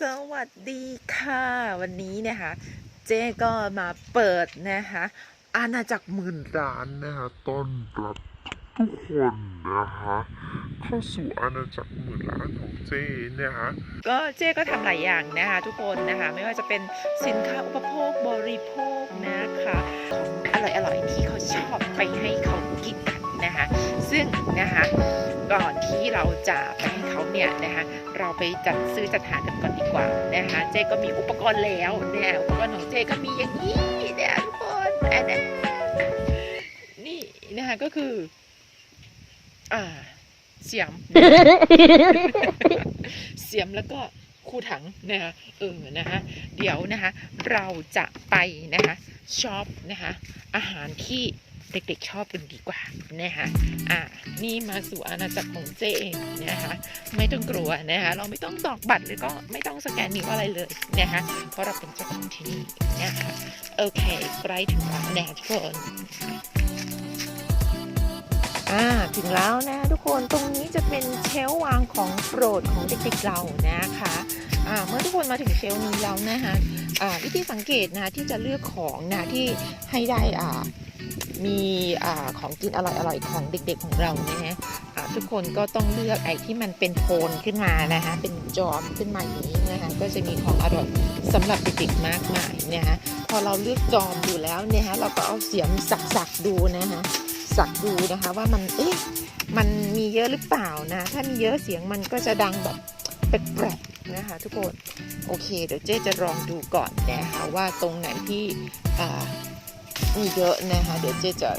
สวัสดีค่ะ วันนี้นะคะ เจ๊ก็มาเปิดนะคะอาณาจักรหมื่นล้านนะคะต้อนรับทุกคนนะคะเข้าสู่อาณาจักรหมื่นล้านของเจนะคะก็เจ๊ก็ทำหลายอย่างนะคะทุกคนนะคะไม่ว่าจะเป็นสินค้าอุปโภคบริโภคนะคะของอร่อยๆที่เขาชอบไปให้เขากินกันนะคะซึ่งนะคะ ก่อนที่เราจะไปให้เขาเนี่ยนะคะเราไปจัดซื้อจัดหากันก่อนดีกว่านะคะเจ๊ก็มีอุปกรณ์แล้วเนี่ยอุปกรณ์ของเจ๊ก็มีอย่างนี้เนี่ยทุกคนแอนนี่นะคะก็คือ อ่า เสียม เสียมแล้วก็คู่ถังนะคะเออนะคะเดี๋ยวนะคะ เราจะไปนะคะช็อปนะคะอาหารที่ เด็กๆชอบกันดีกว่านะคะอ่านี่มาสู่อาณาจักรของเจเองนะคะไม่ต้องกลัวนะคะเราไม่ต้องตอกบัตรหรือก็ไม่ต้องสแกนนิ้วอะไรเลยนะคะเพราะเราเป็นเจ้าของที่นี่นะคะโอเคใกล้ถึงแล้วนะทุกคนอ่าถึงแล้วนะทุกคนตรงนี้จะเป็นเชลวางของโปรดของเด็กๆเรานะคะอ่าเมื่อทุกคนมาถึงเชลนี้แล้วนะคะอ่าวิธีสังเกตนะที่จะเลือกของนะที่ให้ได้อ่า มีอของกินอร่อยๆของเด็กๆของเรานะฮะทุกคนก็ต้องเลือกไอ้ที่มันเป็นโทนขึ้นมานะคะเป็นจอมขึ้นมาอย่างนี้นะคะก็จะมีของอร่อยสำหรับเด็กๆมากมายนะคะพอเราเลือกจอมดูแล้วเนี่ยฮะเราก็เอาเสียมสักๆดูนะคะสักดูนะคะว่ามันเอ๊ะมันมีเยอะหรือเปล่านะถ้ามีเยอะเสียงมันก็จะดังแบบแปลกๆนะคะทุกคนโอเค เดี๋ยวเจ๊จะลองดูก่อนนะคะว่าตรงไหนที่ มีเยอะนะคะ เดี๋ยวเจ๊จะ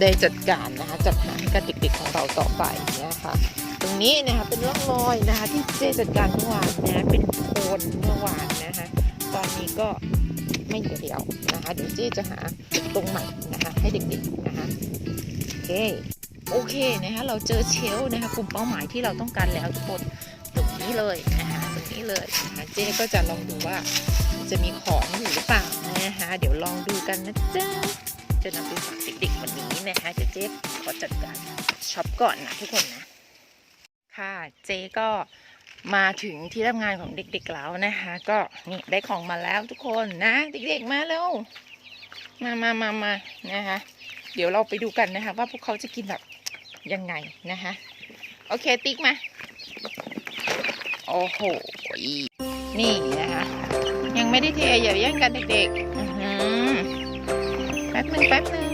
ได้จัดการนะคะ จัดหาให้กับเด็กๆของเราต่อไปนะคะตรงนี้นะคะเป็นร่องรอยนะคะที่เจ๊จัดการเมื่อวานนะเป็นโคนเมื่อวานนะคะ ตอนนี้ก็ไม่เหลือแล้วนะคะเดี๋ยวเจ๊จะหาตรงใหม่นะคะให้เด็กๆนะคะโอเคโอเคนะคะเราเจอเชลนะคะกลุ่มเป้าหมายที่เราต้องการแล้วทุกคนตรงนี้เลยนะคะตรงนี้เลยนะคะเจ๊ก็จะลองดูว่า จะมีของอยู่หรือเปล่านะคะ เดี๋ยวลองดูกันนะจ๊ะจะนำไปฝากเด็กๆวันนี้นะคะเดี๋ยวเจ๊ขอจัดการช็อปก่อนนะทุกคนนะค่ะเจ๊ก็มาถึงที่ทำงานของเด็กๆแล้วนะคะ ก็นี่ได้ของมาแล้วทุกคนนะ เด็กๆมาแล้วมามามามานะคะ เดี๋ยวเราไปดูกันนะคะ ว่าพวกเขาจะกินแบบยังไงนะคะ โอเคติ๊กมา โอ้โห นี่นะคะ ยังไม่ได้เทอย่าแย่งกันเด็กๆแป๊บหนึ่งแป๊บหนึ่ง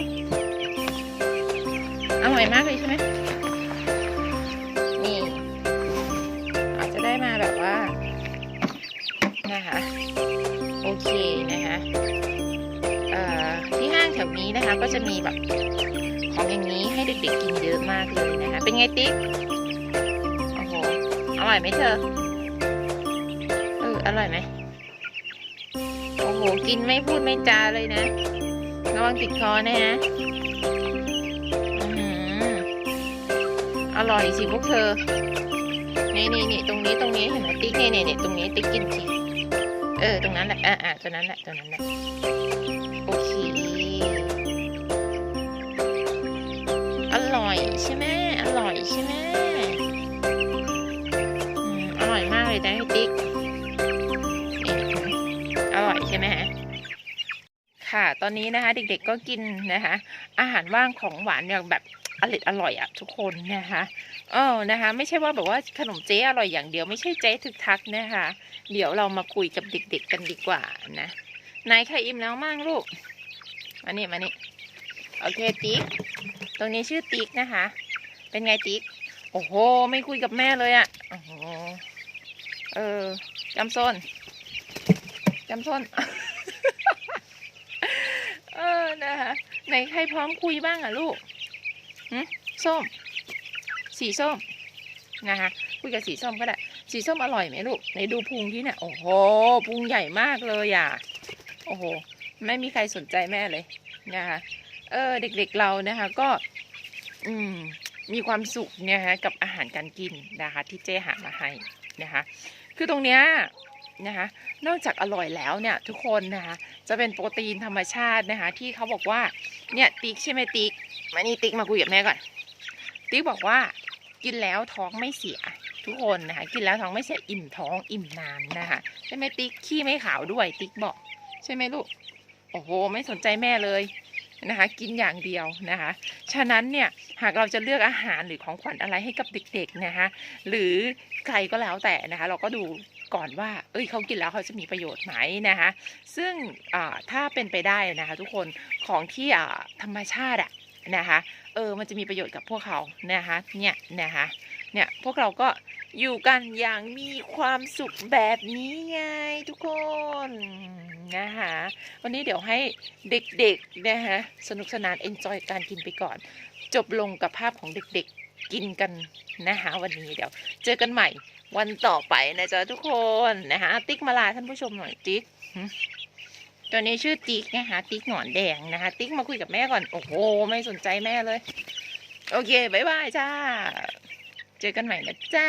อร่อยมากเลยใช่ไหมนี่อาจจะได้มาแบบว่า นะคะ โอเคนะคะที่ห้างแถวนี้นะคะ ก็จะมีแบบของอย่างนี้ให้เด็กๆกินเยอะมากเลยนะคะ เป็นไงติ๊ก โอ้โห อร่อยไหมเธอ เออ อร่อยไหม กินไม่พูดไม่จาเลยนะ ระวังติดคอนะฮะอื้อหืออร่อยสิพวกเธอ นี่นี่นี่ตรงนี้ตรงนี้เห็นไหมติ๊กนี่นี่นี่ตรงนี้ติ๊กกินสิ เออ ตรงนั้นแหละ อ่าอ่าตัวนั้นแหละตัวนั้นแหละ โอเค อร่อยใช่ไหมอร่อยใช่ไหมอร่อยมากเลยนะติ๊ก ช่ไหมฮะค่ะตอนนี้นะคะเด็กๆก็กินนะคะ อาหารว่างของหวานเนี่ยแบบอร่อยอร่อยอะทุกคนนะคะเออนะคะ ไม่ใช่ว่าแบบว่าขนมเจ๊อร่อยอย่างเดียวไม่ใช่เจ๊ทึกทักนะคะ เดี๋ยวเรามาคุยกับเด็ก ๆ กันดีกว่านะนายใครอิ่มแล้วมั่งลูกมานี่มานี่โอเคติ๊กตรงนี้ชื่อติ๊กนะคะ เป็นไงติ๊กโอ้โห ไม่คุยกับแม่เลยอะ่ะโอ้โหเออจำส้น จำส้นเออนะคะไหนใครพร้อมคุยบ้างอะลูกหึส้ม สีส้มนะคะคุยกับสีส้มก็ได้ สีส้มอร่อยไหมลูกไหนดูพุงที่เนี่ยโอ้โหพุงใหญ่มากเลยอะโอ้โหไม่มีใครสนใจแม่เลยนะคะเออเด็กๆเรานะคะก็ อืมมีความสุขเนี่ยฮะกับอาหารการกินนะคะที่เจ๊หามาให้นะคะคือตรงเนี้ย นะคะ นอกจากอร่อยแล้วเนี่ยทุกคนนะคะ จะเป็นโปรตีนธรรมชาตินะคะ ที่เขาบอกว่าเนี่ยติ๊กใช่ไหมติ๊กมานี่ติ๊กมาคุยกับแม่ก่อน ติ๊กบอกว่ากินแล้วท้องไม่เสียทุกคนนะคะ กินแล้วท้องไม่ใช่อิ่มท้องอิ่มนานนะคะใช่ไหมติ๊กขี้ไม่ขาวด้วยติ๊กบอกใช่ไหมลูกโอ้โห ไม่สนใจแม่เลยนะคะ กินอย่างเดียวนะคะ ฉะนั้นเนี่ยหากเราจะเลือกอาหารหรือของขวัญอะไรให้กับเด็กๆนะคะ หรือใครก็แล้วแต่นะคะ เราก็ดู ก่อนว่า เอ้ยเขากินแล้วเขาจะมีประโยชน์ไหมนะคะ ซึ่งถ้าเป็นไปได้นะคะทุกคนของที่ธรรมชาติอะนะคะเออมันจะมีประโยชน์กับพวกเขานะคะเนี่ยนะคะเนี่ยพวกเราก็อยู่กันอย่างมีความสุขแบบนี้ไงทุกคนนะคะวันนี้เดี๋ยวให้เด็กๆนะคะสนุกสนานเอนจอยการกินไปก่อน จบลงกับภาพของเด็กๆกินกันนะคะวันนี้เดี๋ยวเจอกันใหม่วันต่อไปนะจ๊ะทุกคนนะคะติ๊กมาลาท่านผู้ชมหน่อยติ๊กตัวนี้ชื่อติ๊กนะคะติ๊กหนอนแดงนะคะ ติ๊กมาคุยกับแม่ก่อนโอ้โหไม่สนใจแม่เลย โอเคบ๊ายบายจ้า เจอกันใหม่นะจ้า